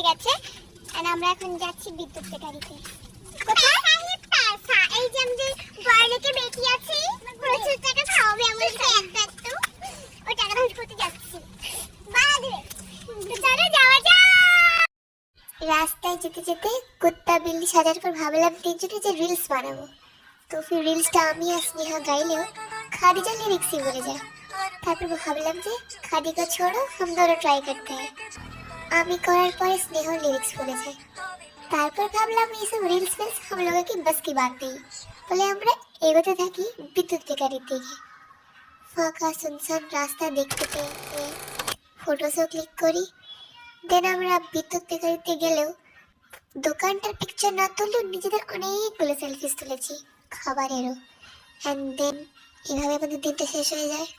হয়ে গেছে। আর আমরা এখন যাচ্ছি বিদ্যুৎ গাড়িতে হ্যাঁ, রাস্তায় যেতে যেতে কুত্তা বিল্লি সাজার পর ভাবলাম তিনজনে যে রিলস বানাবো। তো সেই রিলসটা আমি আর স্নেহা গাইলেও খাদিজা লিরিক্সই বলে যায়। তারপর ভাবলাম যে খাদিকা ছোড়ো সুন্দর ট্রাই করতে হয়। আমি করার পরে স্নেহ লিরিক্স বলে যায় তারপর ভাবলাম এইসব রিলস ফিলস हम लोगों की बस की बात नहीं বলে আমরা এগোতে থাকি বিদ্যুৎ বেকারির দিকে ফাঁকা শুনশান রাস্তা দেখতে পেয়ে ফটোসও ক্লিক করি দেন আমরা বিদ্যুৎ বেকারিতে গেলেও দোকানটার পিকচার না তুললেও নিজেদের অনেকগুলো সেলফিস তুলেছি খাবারেরও অ্যান্ড দেন এভাবে আমাদের দিনটা শেষ হয়ে যায়